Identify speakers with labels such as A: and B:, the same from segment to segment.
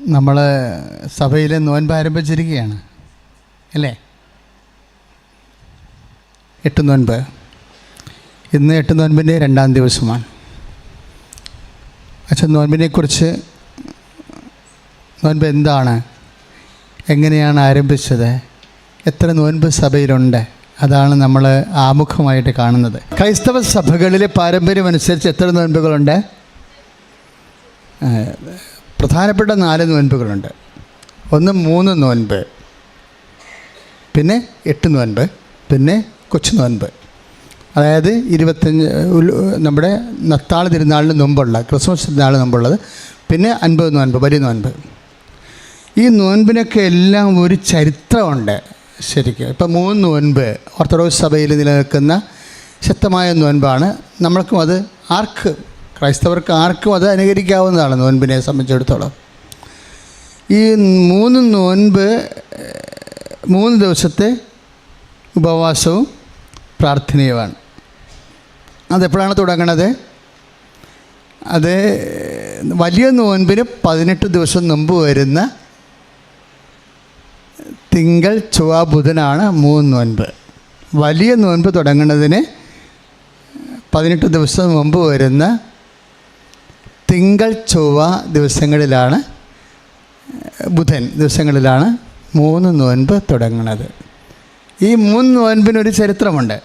A: നമ്മൾ സഭയിൽ നോൻപ് ആരംഭിച്ചിരിക്കുകയാണ്. അല്ലേ? എട്ട് നോൻപ്. ഇന്ന് എട്ട് നോൻപിന്റെ രണ്ടാം ദിവസമാണ്. അച്ഛൻ നോൻപിനെക്കുറിച്ച് നോൻപ് എന്താണ്? എങ്ങനെയാണ് ആരംഭിച്ചത്? എത്ര നോൻപ് സഭയിലുണ്ട്? അതാണ് നമ്മൾ ആമുഖമായിട്ട് കാണുന്നത്. ക്രൈസ്തവ സഭകളിലെ പാരമ്പര്യമനുസരിച്ച് എത്ര നോൻപുകളുണ്ട്? പ്രധാനപ്പെട്ട നാല് നോൻപുകളുണ്ട്. ഒന്ന് മൂന്ന് നോൻപ്. പിന്നെ എട്ട് നോൻപ്. പിന്നെ കൊച്ചു നോൻപ്. അതായത് ഇരുപത്തഞ്ച് നമ്മുടെ നത്താൾ തിരുനാളിന് മുമ്പുള്ള ക്രിസ്മസ് തിരുനാളിന് മുമ്പുള്ളത് പിന്നെ അൻപത് നോൻപ് വലിയ നോൻപ്. ഈ നോൻപിനൊക്കെ എല്ലാം ഒരു ചരിത്രമുണ്ട് ശരിക്കും. ഇപ്പം മൂന്ന് നോൻപ് ഓർത്തഡോക്സ് സഭയിൽ നിലനിൽക്കുന്ന ശക്തമായ നോൻപാണ്. നമ്മൾക്കും അത് ആർക്ക് ക്രൈസ്തവർക്ക് ആർക്കും അത് അനുകരിക്കാവുന്നതാണ് നോൻപിനെ സംബന്ധിച്ചിടത്തോളം. ഈ മൂന്ന് നോൻപ് മൂന്ന് ദിവസത്തെ ഉപവാസവും പ്രാർത്ഥനയുമാണ്. അതെപ്പോഴാണ് തുടങ്ങണത്? അത് വലിയ നോൻപിന് പതിനെട്ട് ദിവസം മുമ്പ് വരുന്ന തിങ്കൾ ചൊവ്വ ബുധനാണ് മൂന്ന് നോൻപ്. വലിയ നോൻപ് തുടങ്ങുന്നതിന് പതിനെട്ട് ദിവസം മുമ്പ് വരുന്ന തിങ്കൾ ചൊവ്വ ദിവസങ്ങളിലാണ് ബുധൻ ദിവസങ്ങളിലാണ് മൂന്ന് നോൻപ് തുടങ്ങുന്നത് ഈ മൂന്ന് നോൻപിനൊരു ചരിത്രമുണ്ട്.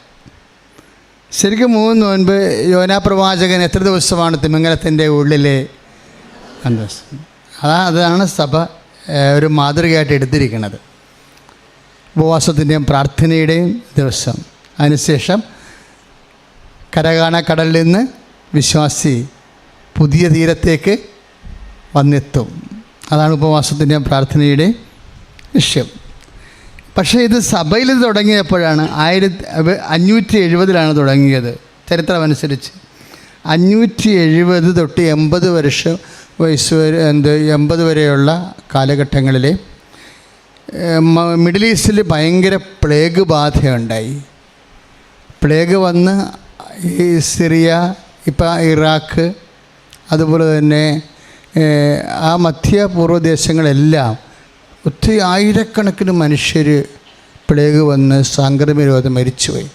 A: ശരിക്കും മൂന്ന് നോൻപ് യോനാ പ്രവാചകൻ എത്ര ദിവസമാണ് തിമിംഗലത്തിന്റെ ദിവസം അതാ അതാണ് സഭ ഒരു മാതൃകയായിട്ട് എടുത്തിരിക്കുന്നത്. ഉപവാസത്തിന്റെയും പ്രാർത്ഥനയുടെയും ദിവസം. അതിനുശേഷം കരകാണ കടലിൽ നിന്ന് വിശ്വാസി പുതിയ തീരത്തേക്ക് വന്നെത്തും. അതാണ് ഉപവാസത്തിന്റെ പ്രാർത്ഥനയുടെ ലക്ഷ്യം. പക്ഷേ ഇത് സഭയിൽ തുടങ്ങിയപ്പോഴാണ് ആയിരത്തി അഞ്ഞൂറ്റി എഴുപതിലാണ് തുടങ്ങിയത്. ചരിത്രമനുസരിച്ച്. അഞ്ഞൂറ്റി എഴുപത് തൊട്ട് എൺപത് വർഷം വയസ്സ് വരെ എന്ത് എൺപത് വരെയുള്ള കാലഘട്ടങ്ങളിൽ മിഡിൽ ഈസ്റ്റിൽ ഭയങ്കര പ്ലേഗ് ബാധയുണ്ടായി. പ്ലേഗ് വന്ന് ഈ സിറിയ ഇപ്പം ഇറാഖ് അതുപോലെ തന്നെ ആ മധ്യപൂർവ ദേശങ്ങളെല്ലാം ഒത്തിരി ആയിരക്കണക്കിന് മനുഷ്യർ പ്ലേഗ് വന്ന് സാംക്രമിക രോഗം മരിച്ചുപോയി.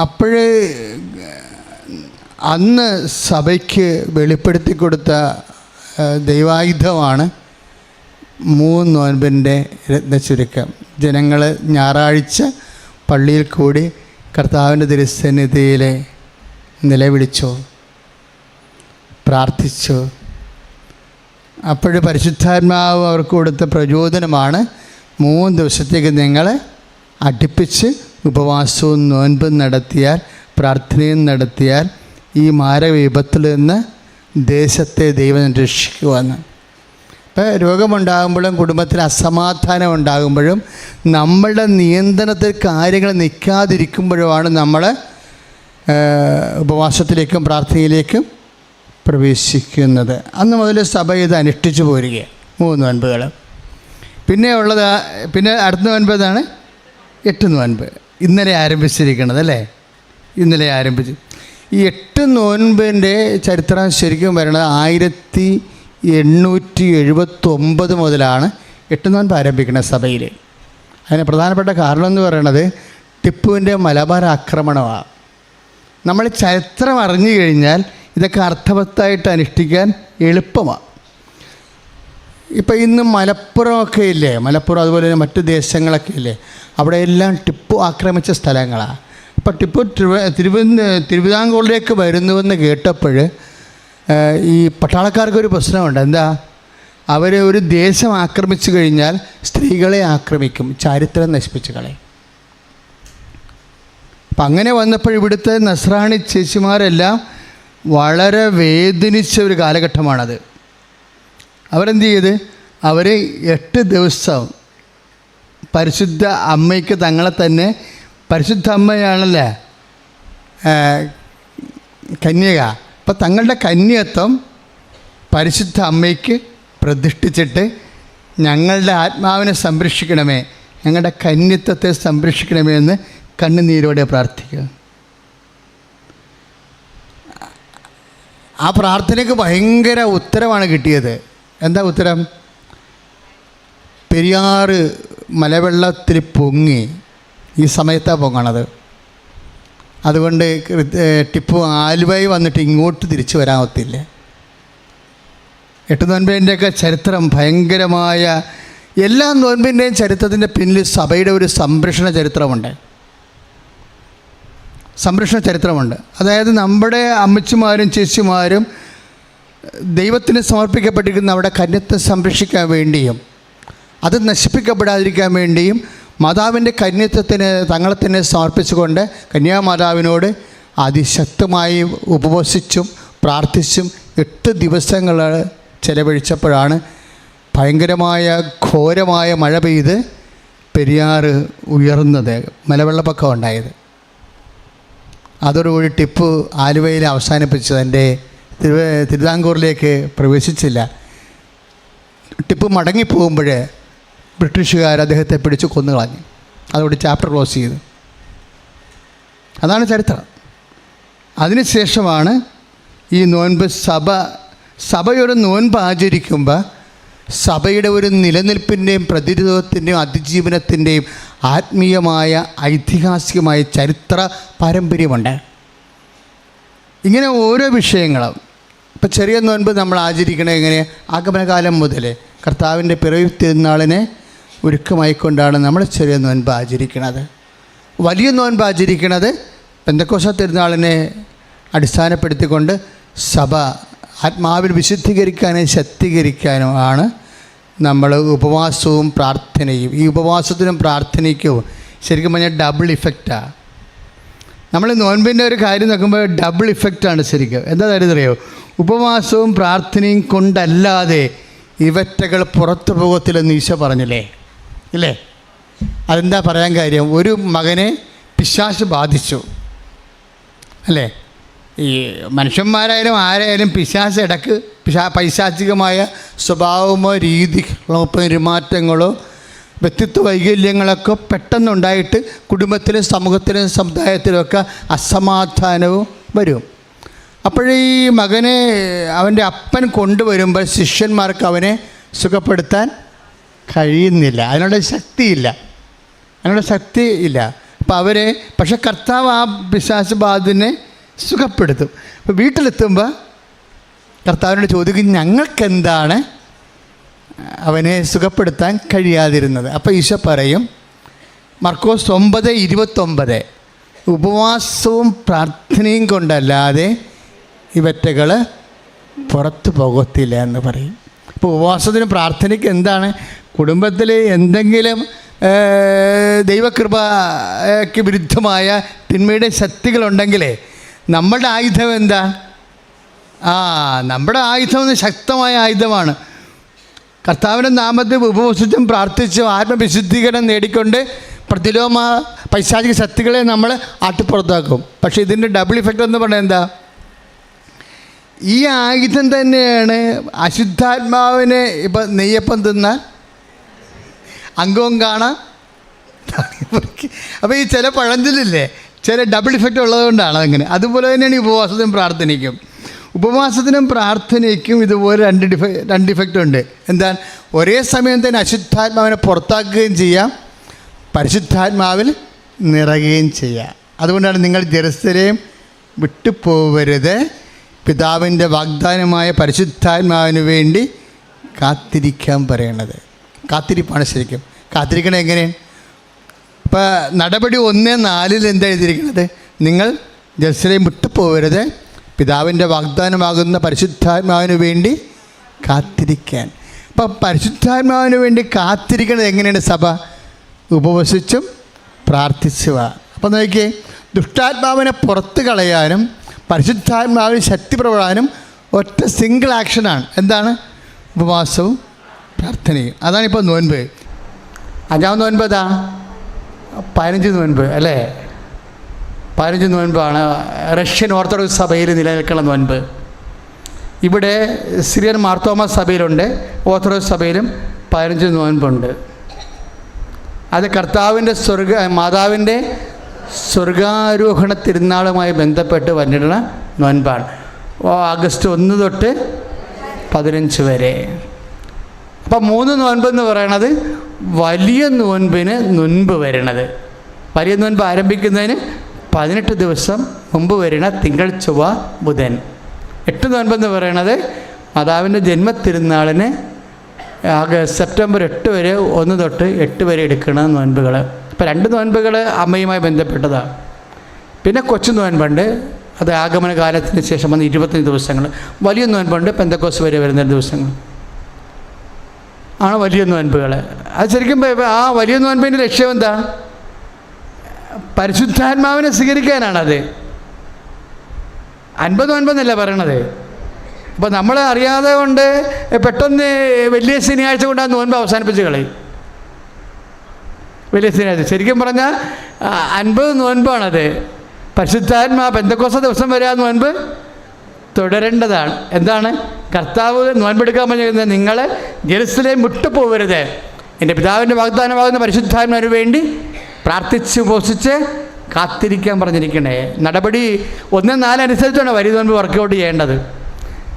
A: അപ്പോഴേ അന്ന് സഭയ്ക്ക് വെളിപ്പെടുത്തി കൊടുത്ത ദൈവായുധമാണ് മൂന്ന് നോൻപിന്റെ രത്നചുരുക്കം ജനങ്ങൾ ഞായറാഴ്ച പള്ളിയിൽ കൂടി കർത്താവിന്റെ തിരുസന്നിധിയിൽ നിലവിളിച്ചു. പ്രാർത്ഥിച്ചു. അപ്പോഴും പരിശുദ്ധാത്മാവ് അവർക്ക് കൊടുത്ത പ്രചോദനമാണ് മൂന്ന് ദിവസത്തേക്ക് നിങ്ങൾ അടുപ്പിച്ച് ഉപവാസവും നോൻപും നടത്തിയാൽ പ്രാർത്ഥനയും നടത്തിയാൽ ഈ മാരക വിപത്തിൽ നിന്ന് ദേശത്തെ ദൈവം രക്ഷിക്കുവാന്ന് ഇപ്പോൾ രോഗമുണ്ടാകുമ്പോഴും കുടുംബത്തിൽ അസമാധാനം ഉണ്ടാകുമ്പോഴും നമ്മളുടെ നിയന്ത്രണത്തിൽ കാര്യങ്ങൾ നിൽക്കാതിരിക്കുമ്പോഴുമാണ് നമ്മൾ ഉപവാസത്തിലേക്കും പ്രാർത്ഥനയിലേക്കും പ്രവേശിക്കുന്നത്. അന്ന് മുതൽ സഭ ഇത് അനുഷ്ഠിച്ചു പോരുകയാണ് മൂന്ന് നോൻപുകൾ പിന്നെ ഉള്ളത് പിന്നെ അടുത്ത നോൻപതാണ് എട്ട് നോൻപ് ഇന്നലെ ആരംഭിച്ചിരിക്കുന്നത് അല്ലേ? ഇന്നലെ ആരംഭിച്ചു. ഈ എട്ട് നോൻപിന്റെ ചരിത്രം ശരിക്കും വരണത് ആയിരത്തി എണ്ണൂറ്റി എഴുപത്തൊമ്പത് മുതലാണ് എട്ട് നോൻപ് ആരംഭിക്കുന്നത് സഭയിൽ അതിന് പ്രധാനപ്പെട്ട കാരണം എന്ന് പറയുന്നത് ടിപ്പുവിന്റെ മലബാർ ആക്രമണമാണ് നമ്മൾ ചരിത്രം അറിഞ്ഞു കഴിഞ്ഞാൽ ഇതൊക്കെ അർത്ഥവത്തായിട്ട് അനുഷ്ഠിക്കാൻ എളുപ്പമാണ്. ഇപ്പം ഇന്ന് മലപ്പുറമൊക്കെ ഇല്ലേ? മലപ്പുറം അതുപോലെ തന്നെ മറ്റ് ദേശങ്ങളൊക്കെ ഇല്ലേ? അവിടെയെല്ലാം ടിപ്പു ആക്രമിച്ച സ്ഥലങ്ങളാണ് അപ്പോൾ ടിപ്പു തിരുവ തിരുവിതാംകൂറിലേക്ക് വരുന്നുവെന്ന് കേട്ടപ്പോൾ ഈ പട്ടാളക്കാർക്കൊരു പ്രശ്നമുണ്ട്. എന്താ? അവർ ഒരു ദേശം ആക്രമിച്ചു കഴിഞ്ഞാൽ സ്ത്രീകളെ ആക്രമിക്കും ചാരിത്രം നശിപ്പിച്ചു കളയും. അപ്പം അങ്ങനെ വന്നപ്പോൾ ഇവിടുത്തെ നസ്രാണി ചേച്ചിമാരെല്ലാം വളരെ വേദനിച്ച ഒരു കാലഘട്ടമാണത്. അവരെന്ത് ചെയ്ത്? അവർ എട്ട് ദിവസം പരിശുദ്ധ അമ്മയ്ക്ക് തങ്ങളെ തന്നെ പരിശുദ്ധ അമ്മയാണല്ലേ? കന്യക. അപ്പം തങ്ങളുടെ കന്യത്വം പരിശുദ്ധ അമ്മയ്ക്ക് പ്രതിഷ്ഠിച്ചിട്ട് ഞങ്ങളുടെ ആത്മാവിനെ സംരക്ഷിക്കണമേ. ഞങ്ങളുടെ കന്യത്വത്തെ സംരക്ഷിക്കണമേ എന്ന് കണ്ണുനീരോടെ പ്രാർത്ഥിക്കുക. ആ പ്രാർത്ഥനയ്ക്ക് ഭയങ്കര ഉത്തരമാണ് കിട്ടിയത്. എന്താ ഉത്തരം? പെരിയാറ് മലവെള്ളത്തിൽ പൊങ്ങി ഈ സമയത്താണ് പൊങ്ങണത്. അതുകൊണ്ട് ടിപ്പു ആലുവയിൽ വന്നിട്ട് ഇങ്ങോട്ട് തിരിച്ചു വരാൻ എട്ട് നോൻപിന്റെയൊക്കെ ചരിത്രം ഭയങ്കരമായ എല്ലാ നോൻപിന്റെയും ചരിത്രത്തിന്റെ പിന്നിൽ സഭയുടെ ഒരു സംരക്ഷണ ചരിത്രമുണ്ട്. സംരക്ഷണ ചരിത്രമുണ്ട്. അതായത് നമ്മുടെ അമ്മച്ചിമാരും ചേച്ചിമാരും ദൈവത്തിന് സമർപ്പിക്കപ്പെട്ടിരിക്കുന്ന അവിടെ കന്യത്തെ സംരക്ഷിക്കാൻ വേണ്ടിയും അത് നശിപ്പിക്കപ്പെടാതിരിക്കാൻ വേണ്ടിയും മാതാവിന്റെ കന്യത്വത്തിന് തങ്ങളെ തന്നെ സമർപ്പിച്ചുകൊണ്ട് കന്യാമാതാവിനോട് അതിശക്തമായി ഉപവസിച്ചും പ്രാർത്ഥിച്ചും എട്ട് ദിവസങ്ങൾ ചെലവഴിച്ചപ്പോഴാണ് ഭയങ്കരമായ ഘോരമായ മഴ പെയ്ത് പെരിയാറ് ഉയർന്നത് മലവെള്ളപ്പൊക്കം ഉണ്ടായത്. അതോടുകൂടി ടിപ്പ് ആലുവയിൽ അവസാനിപ്പിച്ച് എന്റെ തിരുവ തിരുവിതാംകൂറിലേക്ക് പ്രവേശിച്ചില്ല. ടിപ്പു മടങ്ങിപ്പോകുമ്പോൾ ബ്രിട്ടീഷുകാർ അദ്ദേഹത്തെ പിടിച്ച് കൊന്നുകളഞ്ഞു. അതോടെ ചാപ്റ്റർ ക്ലോസ് ചെയ്തു. അതാണ് ചരിത്രം. അതിനുശേഷമാണ് ഈ നോൻപ് സഭ സഭയൊരു നോൻപ് ആചരിക്കുമ്പോൾ സഭയുടെ ഒരു നിലനിൽപ്പിന്റെയും പ്രതിരോധത്തിന്റെയും അതിജീവനത്തിന്റെയും ആത്മീയമായ ഐതിഹാസികമായ ചരിത്ര പാരമ്പര്യമുണ്ട്. ഇങ്ങനെ ഓരോ വിഷയങ്ങളും ഇപ്പം ചെറിയ നോൻപ് നമ്മൾ ആചരിക്കണത് എങ്ങനെ? ആഗമനകാലം മുതൽ കർത്താവിന്റെ പിറവി തിരുനാളിനെ ഒരുക്കമായിക്കൊണ്ടാണ് നമ്മൾ ചെറിയ നോൻപ് ആചരിക്കുന്നത് വലിയ നോൻപ് ആചരിക്കുന്നത് പെന്തക്കോസ തിരുനാളിനെ അടിസ്ഥാനപ്പെടുത്തിക്കൊണ്ട് സഭ ആത്മാവിൽ വിശുദ്ധീകരിക്കാനും ശക്തീകരിക്കാനും ആണ് നമ്മൾ ഉപവാസവും പ്രാർത്ഥനയും. ഈ ഉപവാസത്തിനും പ്രാർത്ഥനയ്ക്കും ശരിക്കും പറഞ്ഞാൽ ഡബിൾ ഇഫക്റ്റാണ് നമ്മൾ നോൻപിന്റെ ഒരു കാര്യം നോക്കുമ്പോൾ ഡബിൾ ഇഫക്റ്റാണ് ശരിക്കും. എന്താ കാര്യം അറിയോ? ഉപവാസവും പ്രാർത്ഥനയും കൊണ്ടല്ലാതെ ഇവറ്റകൾ പുറത്തു പോകത്തില്ലെന്ന് ഈശോ പറഞ്ഞില്ലേ? ഇല്ലേ? അതെന്താ പറയാൻ കാര്യം? ഒരു മകനെ പിശാശ് ബാധിച്ചു. അല്ലേ? ഈ മനുഷ്യന്മാരായാലും ആരായാലും പിശാസ് ഇടയ്ക്ക് പിശാ പൈശാചികമായ സ്വഭാവമോ രീതികളോ പെരുമാറ്റങ്ങളോ വ്യക്തിത്വ വൈകല്യങ്ങളൊക്കെ പെട്ടെന്നുണ്ടായിട്ട് കുടുംബത്തിലും സമൂഹത്തിലും സമുദായത്തിലുമൊക്കെ അസമാധാനവും വരും. അപ്പോഴീ മകനെ അവന്റെ അപ്പൻ കൊണ്ടുവരുമ്പോൾ ശിഷ്യന്മാർക്ക് അവനെ സുഖപ്പെടുത്താൻ കഴിയുന്നില്ല. അതിനുള്ള ശക്തിയില്ല. അതിനുള്ള ശക്തി ഇല്ല. അപ്പം അവരെ പക്ഷെ കർത്താവ് ആ പിശാച് ബാധിനെ സുഖപ്പെടുത്തും. അപ്പോൾ വീട്ടിലെത്തുമ്പോൾ കർത്താവിനോട് ചോദിക്കും ഞങ്ങൾക്കെന്താണ് അവനെ സുഖപ്പെടുത്താൻ കഴിയാതിരുന്നത്? അപ്പോൾ ഈശോ പറയും മർക്കോസ് ഒമ്പത് ഇരുപത്തൊമ്പത് ഉപവാസവും പ്രാർത്ഥനയും കൊണ്ടല്ലാതെ ഇവറ്റകൾ പുറത്തു പോകത്തില്ല എന്ന് പറയും. ഇപ്പോൾ ഉപവാസത്തിനും പ്രാർത്ഥനയ്ക്ക് എന്താണ്? കുടുംബത്തിൽ എന്തെങ്കിലും ദൈവകൃപയ്ക്ക് വിരുദ്ധമായ തിന്മയുടെ ശക്തികളുണ്ടെങ്കിലേ നമ്മുടെ ആയുധം എന്താ? ആ നമ്മുടെ ആയുധം ശക്തമായ ആയുധമാണ്. കർത്താവിന്റെ നാമത്തിൽ ഉപവസിച്ചും പ്രാർത്ഥിച്ചും ആത്മവിശുദ്ധീകരണം നേടിക്കൊണ്ട് പ്രതിലോമ പൈശാചിക ശക്തികളെ നമ്മൾ ആട്ടിപ്പുറത്താക്കും. പക്ഷേ ഇതിന്റെ ഡബിൾ ഇഫക്റ്റ് എന്ന് പറഞ്ഞാൽ എന്താ? ഈ ആയുധം തന്നെയാണ് അശുദ്ധാത്മാവിനെ ഇപ്പം നെയ്യപ്പം തിന്നാൽ അംഗവും കാണാം അപ്പോൾ ഈ ചില പഴഞ്ചൊല്ലില്ലേ? ചില ഡബിൾ ഇഫക്റ്റ് ഉള്ളതുകൊണ്ടാണ് അതങ്ങനെ അതുപോലെ തന്നെയാണ് ഉപവാസത്തിനും പ്രാർത്ഥനയ്ക്കും. ഉപവാസത്തിനും പ്രാർത്ഥനയ്ക്കും ഇതുപോലെ രണ്ട് ഡിഫ രണ്ട് ഇഫക്റ്റ് ഉണ്ട്. എന്താ ഒരേ സമയം തന്നെ അശുദ്ധാത്മാവിനെ പുറത്താക്കുകയും ചെയ്യാം. പരിശുദ്ധാത്മാവിൽ നിറയുകയും ചെയ്യാം. അതുകൊണ്ടാണ് നിങ്ങൾ ജെറുസലേം വിട്ടുപോകരുത് പിതാവിന്റെ വാഗ്ദാനമായ പരിശുദ്ധാത്മാവിന് വേണ്ടി കാത്തിരിക്കാൻ പറയണത്. കാത്തിരിപ്പാണ് ശരിക്കും. കാത്തിരിക്കണം എങ്ങനെയാണ് ഇപ്പം നടപടി ഒന്ന് നാലിൽ എന്താ എഴുതിയിരിക്കുന്നത്? നിങ്ങൾ ജെറുസലേം വിട്ടുപോകരുത് പിതാവിന്റെ വാഗ്ദാനമാകുന്ന പരിശുദ്ധാത്മാവിന് വേണ്ടി കാത്തിരിക്കാൻ. അപ്പം പരിശുദ്ധാത്മാവിന് വേണ്ടി കാത്തിരിക്കുന്നത് എങ്ങനെയാണ് സഭ? ഉപവസിച്ചും പ്രാർത്ഥിച്ചുക അപ്പം നോക്കിയേ ദുഷ്ടാത്മാവിനെ പുറത്ത് കളയാനും പരിശുദ്ധാത്മാവിന് ശക്തി പ്രവടാനും ഒറ്റ സിംഗിൾ ആക്ഷനാണ് എന്താണ്? ഉപവാസവും പ്രാർത്ഥനയും. അതാണിപ്പോൾ നോൻപ്. അഞ്ചാമത് നോൻപ് ഏതാ? പതിനഞ്ച് മുൻപ് അല്ലേ? പതിനഞ്ച് മുൻപാണ് റഷ്യൻ ഓർത്തഡോക്സ് സഭയിൽ നിലനിൽക്കുന്ന മുൻപ്. ഇവിടെ സിറിയൻ മാർത്തോമ സഭയിലുണ്ട് ഓർത്തഡോക്സ് സഭയിലും പതിനഞ്ച് നോൻപുണ്ട് അത് കർത്താവിന്റെ സ്വർഗ മാതാവിന്റെ സ്വർഗാരോഹണ തിരുനാളുമായി ബന്ധപ്പെട്ട് വന്നിടുന്ന നൊൻപാണ് ആഗസ്റ്റ് ഒന്ന് തൊട്ട് പതിനഞ്ച് വരെ.
B: അപ്പം മൂന്ന് നോൻപെന്ന് പറയണത് വലിയ നോൻപിന് മുൻപ് വരണത്. മുൻപ് ആരംഭിക്കുന്നതിന് പതിനെട്ട് ദിവസം മുമ്പ് വരുന്ന തിങ്കൾ ചൊവ്വ ബുധൻ. എട്ട് നോൻപെന്ന് പറയണത് മാതാവിന്റെ ജന്മത്തിരുന്നാളിന് ആകെ സെപ്റ്റംബർ എട്ട് വരെ ഒന്ന് തൊട്ട് എട്ട് വരെ എടുക്കുന്ന നോൻപുകൾ. ഇപ്പോൾ രണ്ട് നോൻപുകൾ അമ്മയുമായി ബന്ധപ്പെട്ടതാണ് പിന്നെ കൊച്ചു നോൻപുണ്ട്. അത് ആഗമന കാലത്തിന് ശേഷം വന്ന് ഇരുപത്തഞ്ച് ദിവസങ്ങൾ. വലിയ നോൻപുണ്ട്. പെന്തക്കോസ് വരെ വരുന്ന ദിവസങ്ങൾ. ആണ് വലിയ നോൻപുകൾ. അത് ശരിക്കും ആ വലിയ നോൻപിന്റെ ലക്ഷ്യം എന്താ? പരിശുദ്ധാത്മാവിനെ സ്വീകരിക്കാനാണത്. അൻപത് അൻപതല്ല പറയണത്? അപ്പോൾ നമ്മൾ അറിയാതെ കൊണ്ട് പെട്ടെന്ന് വലിയ ശനിയാഴ്ച കൊണ്ട് ആ നോൻപ് അവസാനിപ്പിച്ച് കളയും വലിയ ശനിയാഴ്ച. ശരിക്കും പറഞ്ഞാൽ അൻപത് നോൻപാണത്. പരിശുദ്ധാത്മാ പെന്തക്കോസ ദിവസം വരെ ആ നോൻപ് തുടരേണ്ടതാണ്. എന്താണ്? കർത്താവ് നോൻപെടുക്കാൻ പറഞ്ഞിരുന്നത് നിങ്ങൾ ജെറുസലേം വിട്ടുപോകരുത്. എന്റെ പിതാവിന്റെ വാഗ്ദാനമാകുന്ന പരിശുദ്ധാത്മാവിന് വേണ്ടി പ്രാർത്ഥിച്ച് ഉപസിച്ച് കാത്തിരിക്കാൻ പറഞ്ഞിരിക്കണേ. നടപടി ഒന്ന് നാലനുസരിച്ചാണ് വരി നോൻപ് വർക്കൗട്ട് ചെയ്യേണ്ടത്.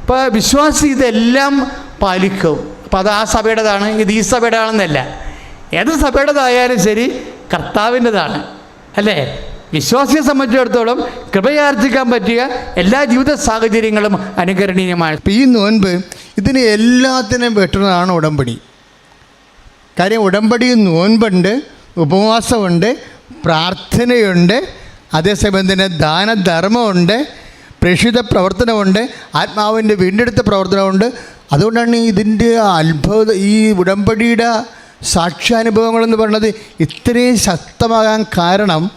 B: ഇപ്പോൾ വിശ്വാസി ഇതെല്ലാം പാലിക്കും. അപ്പം അത് ആ സഭയുടേതാണ് ഇത് ഈ സഭയുടേതാണെന്നല്ല. ഏത് സഭയുടേതായാലും ശരി കർത്താവിന്റെതാണ്. അല്ലേ? വിശ്വാസിയെ സംബന്ധിച്ചിടത്തോളം കൃപയാർജിക്കാൻ പറ്റിയ എല്ലാ ജീവിത സാഹചര്യങ്ങളും അനുകരണീയമാണ്.
A: ഈ നോൻപ് ഇതിന് എല്ലാത്തിനും വെട്ടുന്നതാണ് ഉടമ്പടി. കാര്യം ഉടമ്പടി നോൻപുണ്ട്. ഉപവാസമുണ്ട് പ്രാർത്ഥനയുണ്ട് അതേസമയം തന്നെ ദാനധർമ്മമുണ്ട് പ്രേക്ഷിത പ്രവർത്തനമുണ്ട് ആത്മാവിന്റെ വീണ്ടെടുത്ത പ്രവർത്തനമുണ്ട്. അതുകൊണ്ടാണ് ഇതിന്റെ അത്ഭുത ഈ ഉടമ്പടിയുടെ സാക്ഷ്യാനുഭവങ്ങളെന്ന് പറയുന്നത് ഇത്രയും ശക്തമാകാൻ കാരണം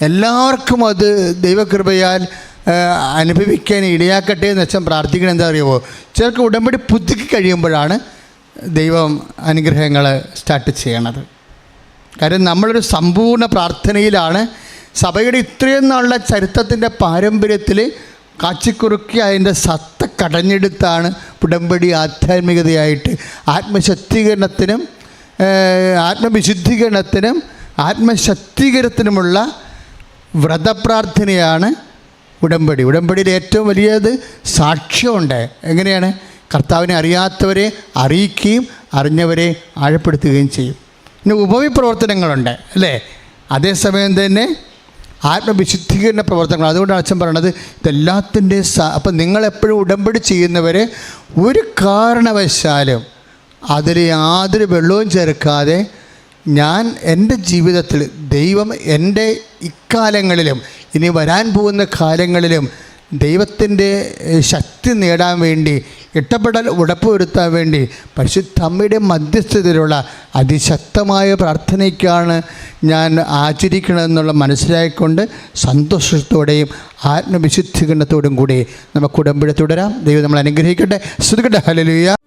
A: എല്ലാവർക്കും അത് ദൈവകൃപയാൽ അനുഭവിക്കാൻ ഇടയാക്കട്ടെ എന്ന് വെച്ചാൽ പ്രാർത്ഥിക്കണം. എന്താ അറിയുമോ? ചിലർക്ക് ഉടമ്പടി പുതുക്കി കഴിയുമ്പോഴാണ് ദൈവം അനുഗ്രഹങ്ങൾ സ്റ്റാർട്ട് ചെയ്യണത്. കാര്യം നമ്മളൊരു സമ്പൂർണ പ്രാർത്ഥനയിലാണ്. സഭയുടെ ഇത്രയും നാളുള്ള ചരിത്രത്തിന്റെ പാരമ്പര്യത്തിൽ കാച്ചിക്കുറുക്കി അതിന്റെ സത്ത കടഞ്ഞെടുത്താണ് ഉടമ്പടി ആധ്യാത്മികതയായിട്ട്. ആത്മശക്തീകരണത്തിനും ആത്മവിശുദ്ധീകരണത്തിനും ആത്മശക്തീകരണത്തിനുമുള്ള വ്രതപ്രാർത്ഥനയാണ് ഉടമ്പടി. ഉടമ്പടിയിൽ ഏറ്റവും വലിയത് സാക്ഷ്യമുണ്ട്. എങ്ങനെയാണ്? കർത്താവിനെ അറിയാത്തവരെ അറിയിക്കുകയും അറിഞ്ഞവരെ ആഴപ്പെടുത്തുകയും ചെയ്യും. പിന്നെ ഉപവിപ്രവർത്തനങ്ങളുണ്ട് അല്ലേ? അതേസമയം തന്നെ ആത്മവിശുദ്ധീകരണ പ്രവർത്തനങ്ങൾ. അതുകൊണ്ടാണ് അച്ഛൻ പറയണത് ഇതെല്ലാത്തിന്റെ സ അപ്പം നിങ്ങളെപ്പോഴും ഉടമ്പടി ചെയ്യുന്നവരെ ഒരു കാരണവശാലും അതിൽ യാതൊരു വെള്ളവും ചേർക്കാതെ ഞാൻ എന്റെ ജീവിതത്തിൽ ദൈവം എന്റെ ഇക്കാലങ്ങളിലും ഇനി വരാൻ പോകുന്ന കാലങ്ങളിലും ദൈവത്തിന്റെ ശക്തി നേടാൻ വേണ്ടി ഇട്ടപ്പെടൽ ഉടപ്പുവരുത്താൻ വേണ്ടി പരിശുദ്ധ അമ്മയുടെ മധ്യസ്ഥതയിലുള്ള അതിശക്തമായ പ്രാർത്ഥനയ്ക്കാണ് ഞാൻ ആചരിക്കണമെന്നുള്ള മനസ്സിലായിക്കൊണ്ട് സന്തോഷത്തോടെയും ആത്മവിശുദ്ധീകരണത്തോടും കൂടി നമുക്ക് ഉടമ്പടി തുടരാം. ദൈവം നമ്മൾ അനുഗ്രഹിക്കട്ടെ. ശ്രുതികട്ടെ ഹലലുയ